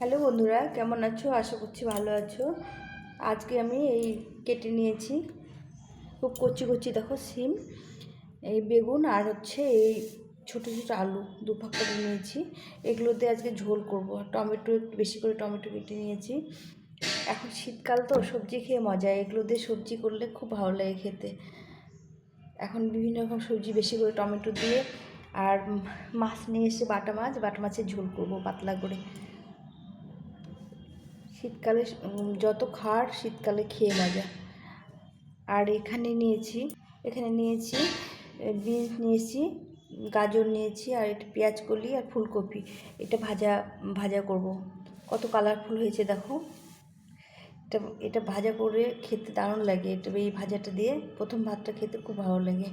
Hello বন্ধুরা, কেমন আছো? আশা করছি ভালো আছো। আজকে আমি এই কেটে নিয়েছি খুব কচি কচি, দেখো, সিম, এই বেগুন আর হচ্ছে এই ছোটো ছোটো আলু, দু ভাগ করে নিয়েছি। এগুলো দিয়ে আজকে ঝোল করব। টমেটো, বেশি করে টমেটো কেটে নিয়েছি। এখন শীতকাল তো, সবজি খেয়ে মজা। এগুলো দিয়ে সবজি করলে খুব ভালো লাগে খেতে। এখন বিভিন্ন রকম সবজি, বেশি করে টমেটো দিয়ে আর মাছ নিয়ে এসে বাটা মাছ। বাটা মাছের ঝোল করব পাতলা করে। শীতকালে যত খার শীতকালে খেয়ে মজা। আর এখানে নিয়েছি এখানে নিয়েছি বিনস নিয়েছি, গাজর নিয়েছি, আর একটু পেঁয়াজ কলি আর ফুলকপি। এটা ভাজা ভাজা করব। কত কালারফুল হয়েছে দেখো। এটা এটা ভাজা করে খেতে দারুণ লাগে। এটা এই ভাজাটা দিয়ে প্রথম ভাতটা খেতে খুব ভালো লাগে।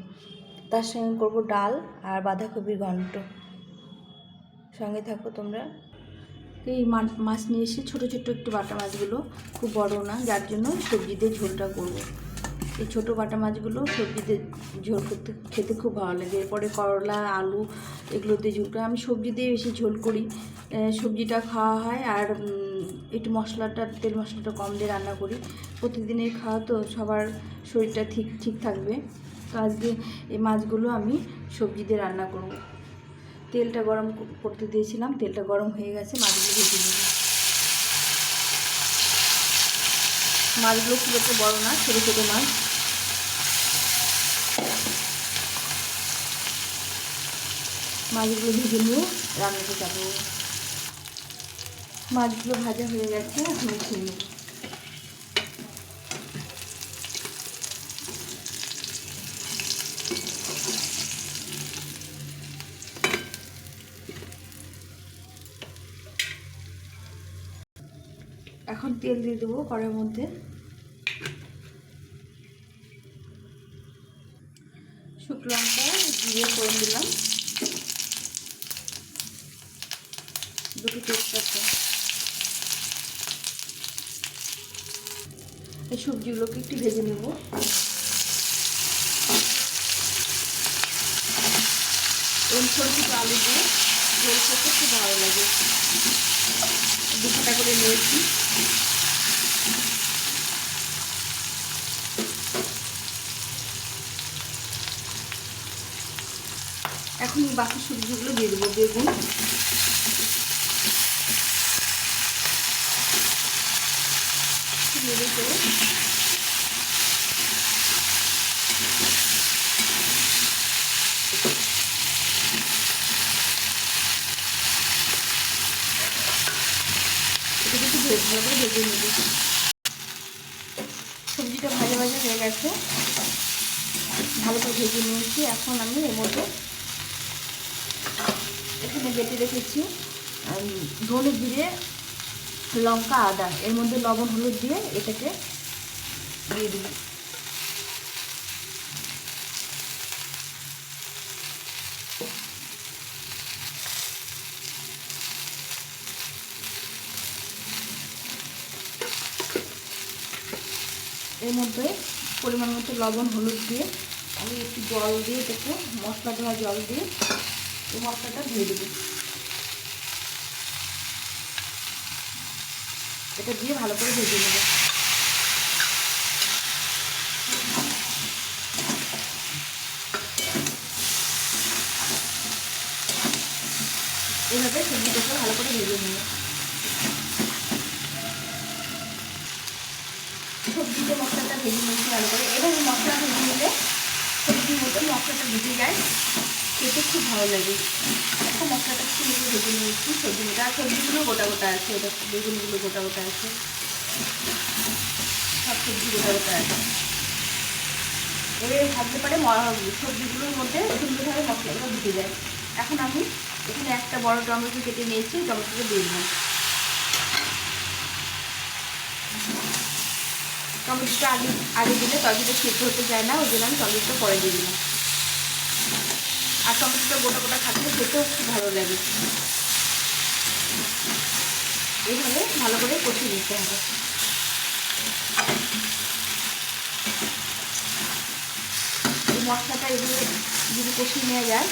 তার সঙ্গে করব ডাল আর বাঁধাকপির ঘন্ট। সঙ্গে থাকো তোমরা। এই মাছ নিয়ে এসে ছোটো ছোটো একটু বাটা মাছগুলো, খুব বড় না, যার জন্য সবজি দিয়ে ঝোলটা করব। এই ছোটো বাটা মাছগুলো সবজিতে ঝোল করতে, খেতে খুব ভালো লাগে। এরপরে করলা, আলু, এগুলো দিয়ে ঝোল করি আমি সবজি দিয়ে বেশি ঝোল করি। সবজিটা খাওয়া হয় আর একটু মশলাটা, তেল মশলাটা কম দিয়ে রান্না করি। প্রতিদিনের খাওয়া তো সবার শরীরটা ঠিক ঠিক থাকবে। তো আজকে এই মাছগুলো আমি সবজি দিয়ে রান্না করব। তেলটা গরম করতে দিয়েছিলাম, তেলটা গরম হয়ে গেছে, মাছগুলো ভেজে নেব মাছগুলো খুব একটা বড় না, ছোটো ছোটো মাছ। মাছগুলো ভেজে নিয়ে রান্নাতে যাব। মাছগুলো ভাজা হয়ে গেছে, এখন খেয়ে এখন তেল দিয়ে দেবো কড়াইয়ের মধ্যে। শুকনো লঙ্কা জিরে ফোড়ন দিলাম। দুটো তেজপাতা। এই সবজিগুলোকে একটু ভেজে নেব। এবং ছোটো আলু দিয়ে ঝোল করতে খুব ভালো লাগে। দুটোটা করে নিয়েছি। এখন বাকি সবজিগুলো দিয়ে দেবো বেগুন। নেড়ে এটা একটু ভে- ভালো করে ভেজে নেব সবজিটা ভাজে ভাজে হয়ে গেছে। ভালো করে ভেজে নিয়েছি। এখন আমি এর মধ্যে এখানে বেটে রেখেছি ধনে জিরে লঙ্কা আদা। এর মধ্যে লবণ, হলুদ দিয়ে এটাকে দিয়ে দিই এর মধ্যে পরিমাণ মতো লবণ, হলুদ দিয়ে আমি একটু জল দিয়ে এটাকে, মশলা দেওয়া জল দিয়ে এই মশলাটা দিয়ে দেবো। এটা দিয়ে ভালো করে ভেজে নেব। এইভাবে সবজিটাকে ভালো করে ভেজে নেব। সবজিতে মশলাটা ভেজে নিয়েছি ভালো করে। এভাবে মশলা ভেজে নিলে সবজির মতো মশলাটা ভেজে যায়। খেতে খুব ভালো লাগে। এখন মশলাটা একটু নেড়ে ভেজে নিয়েছি। সবজিটা আর সবজিগুলো গোটা গোটা আছে। এটা বেগুনগুলো গোটা গোটা আছে। সব সবজি গোটা গোটা আছে। এবারে ভাবতে পারে সবজিগুলোর মধ্যে সুন্দরভাবে মশলাগুলো ঢুকে যায়। এখন আমি এখানে একটা বড় টমেটো কেটে নিয়েছি। টমেটোটা দিয়ে দিলাম। টমেটোটা আগে আগে দিলে তরকারিটা সেদ্ধ হতে যায় না, ওই জন্য আমি টমেটোটা পরে দিয়ে দিলাম। আর টমেটোটা গোটা গোটা থাকলে খেতেও খুব ভালো লাগে। এইভাবে ভালো করে কষিয়ে নিতে হবে। এই মশলাটা এভাবে যদি কষিয়ে নেওয়া যায়,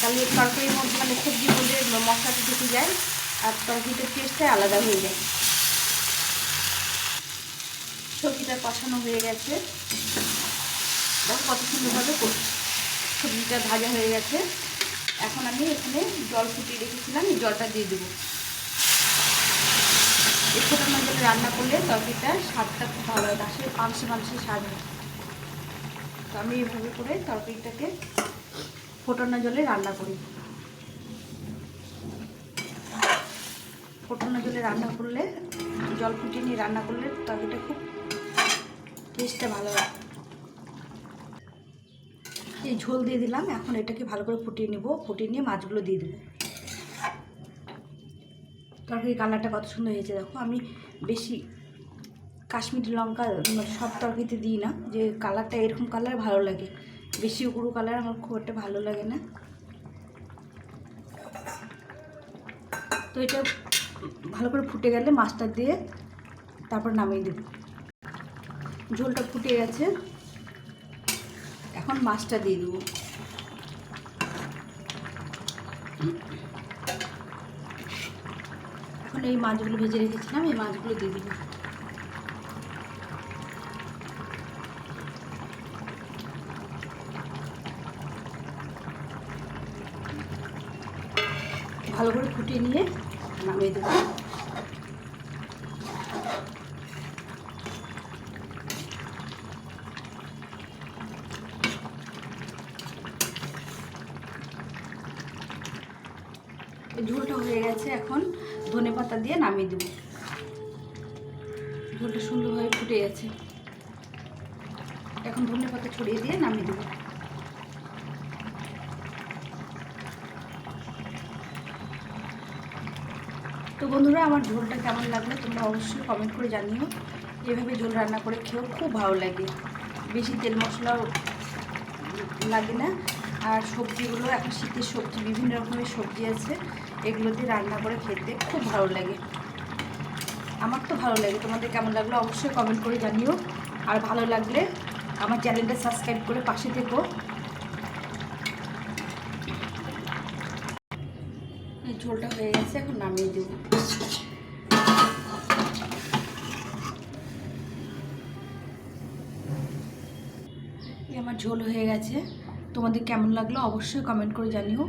তাহলে তরকারির মধ্যে মানে সবজির মধ্যে মশলাটা ঢুকে যায়, আর তরকারিটার টেস্টটাই আলাদা হয়ে যায়। সবজিটা কষানো হয়ে গেছে। দেখো কত সুন্দরভাবে সবজিটা ভাজা হয়ে গেছে। এখন আমি এখানে জল ফুটিয়ে রেখেছিলাম, এই জলটা দিয়ে দেবো। এই ফোটানো জলে রান্না করলে তরকারিটা স্বাদটা খুব ভালো হয় আসলে মাংসে পালসে স্বাদ তো আমি এইভাবে করে তরকারিটাকে ফোটানো জলে রান্না করি। ফোটানো জলে রান্না করলে, জল ফুটিয়ে নিয়ে রান্না করলে তরকারিটা খুব টেস্টটা ভালো এই ঝোল দিয়ে দিলাম, এখন এটাকে ভালো করে ফুটিয়ে নেব। ফুটিয়ে নিয়ে মাছগুলো দিয়ে দেবো। তরকারি কালারটা কত সুন্দর হয়েছে, দেখো। আমি বেশি কাশ্মীরি লঙ্কা মানে সব তরকারিতে দিই না, যে কালারটা এরকম কালার ভালো লাগে। বেশি উগুড়ো কালার আমার খুব একটা ভালো লাগে না। তো এটা ভালো করে ফুটে গেলে মাছটা দিয়ে তারপর নামিয়ে দেব। ঝোলটা ফুটে গেছে। এখন মাছটা দিয়ে দেবো। এখন এই মাছগুলো ভেজে রেখেছিলাম, এই মাছগুলো দিয়ে দেবো। ভালো করে ফুটিয়ে নিয়ে নামিয়ে দেবো এই ঝোলটা হয়ে গেছে, এখন ধনে পাতা দিয়ে নামিয়ে দেবো। ঝোলটা সুন্দরভাবে ফুটে গেছে। এখন ধনে পাতা ছড়িয়ে দিয়ে নামিয়ে দেবো। তো বন্ধুরা, আমার ঝোলটা কেমন লাগল তোমরা অবশ্যই কমেন্ট করে জানিও। এভাবে ঝোল রান্না করে খেয়েও খুব ভালো লাগে। বেশি তেল মশলাও লাগে না। আর সবজিগুলো, এখন শীতের সবজি, বিভিন্ন রকমের সবজি আছে। এগুলো দিয়ে রান্না করে খেতে খুব ভালো লাগে। আমার তো ভালো লাগে। তোমাদের কেমন লাগল অবশ্যই কমেন্ট করে জানিও। আর ভালো লাগলে আমার চ্যানেলটা সাবস্ক্রাইব করে পাশে থেকো। ঝোলটা হয়ে গেছে, এখন নামিয়ে দেবো। আমার ঝোল হয়ে গেছে। তোমাদের কেমন লাগল অবশ্যই কমেন্ট করে জানিও।